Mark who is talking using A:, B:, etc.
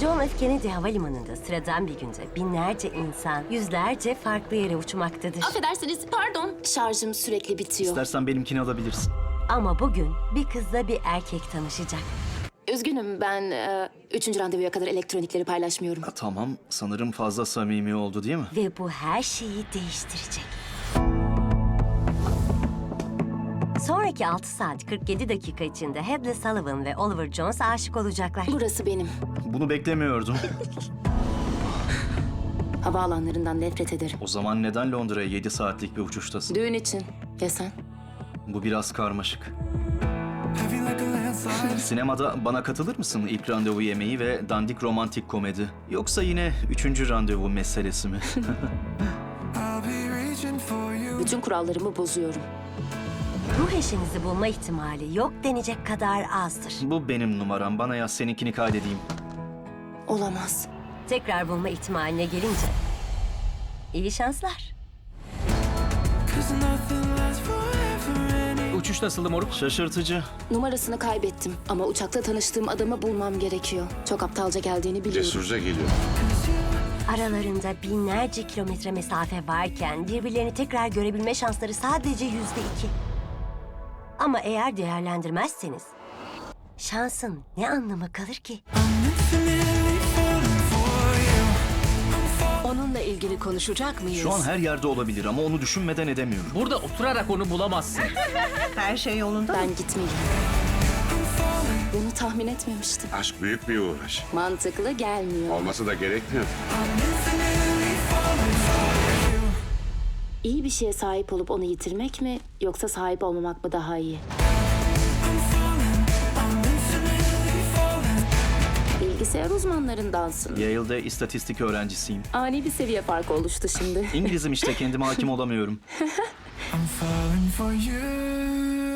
A: John F. Kennedy Havalimanı'nda sıradan bir günde binlerce insan yüzlerce farklı yere uçmaktadır.
B: Affedersiniz, pardon. Şarjım sürekli bitiyor.
C: İstersen benimkini alabilirsin.
A: Ama bugün bir kızla bir erkek tanışacak.
B: Üzgünüm, ben e, üçüncü randevuya kadar elektronikleri paylaşmıyorum.
C: Ha, tamam, sanırım fazla samimi oldu değil mi?
A: Ve bu her şeyi değiştirecek. Sonraki 6 saat 47 dakika içinde Hedley Sullivan ve Oliver Jones aşık olacaklar.
B: Burası benim.
C: Bunu beklemiyordum.
B: Havaalanlarından nefret ederim.
C: o zaman neden Londra'ya 7 saatlik bir uçuştasın?
B: Düğün için. Ya sen?
C: Bu biraz karmaşık. Sinemada bana katılır mısın ilk randevu yemeği ve dandik romantik komedi? Yoksa yine üçüncü randevu meselesi mi?
B: Bütün kurallarımı bozuyorum.
A: Ruh eşinizi bulma ihtimali yok denecek kadar azdır.
C: Bu benim numaram. Bana yaz seninkini kaydedeyim.
B: Olamaz.
A: Tekrar bulma ihtimaline gelince iyi şanslar.
D: Uçuş nasıldı moruk?
C: Şaşırtıcı.
B: Numarasını kaybettim ama uçakta tanıştığım adamı bulmam gerekiyor. Çok aptalca geldiğini biliyorum.
E: Cesurca geliyor.
A: Aralarında binlerce kilometre mesafe varken birbirlerini tekrar görebilme şansları sadece yüzde iki. Ama eğer değerlendirmezseniz şansın ne anlamı kalır ki?
F: Onunla ilgili konuşacak mıyız?
C: Şu an her yerde olabilir ama onu düşünmeden edemiyorum.
D: Burada oturarak onu bulamazsın.
G: Her şey yolunda mı?
B: Ben gitmeliyim. Bunu tahmin etmemiştim.
E: Aşk büyük bir uğraş.
B: Mantıklı gelmiyor.
E: Olması da gerekmiyor.
B: İyi bir şeye sahip olup onu yitirmek mi yoksa sahip olmamak mı daha iyi? Bilgisayar uzmanlarındansın.
C: Yale'de istatistik öğrencisiyim.
B: Ani bir seviye farkı oluştu şimdi.
C: İngilizim işte kendime hakim olamıyorum.
H: I'm falling for you.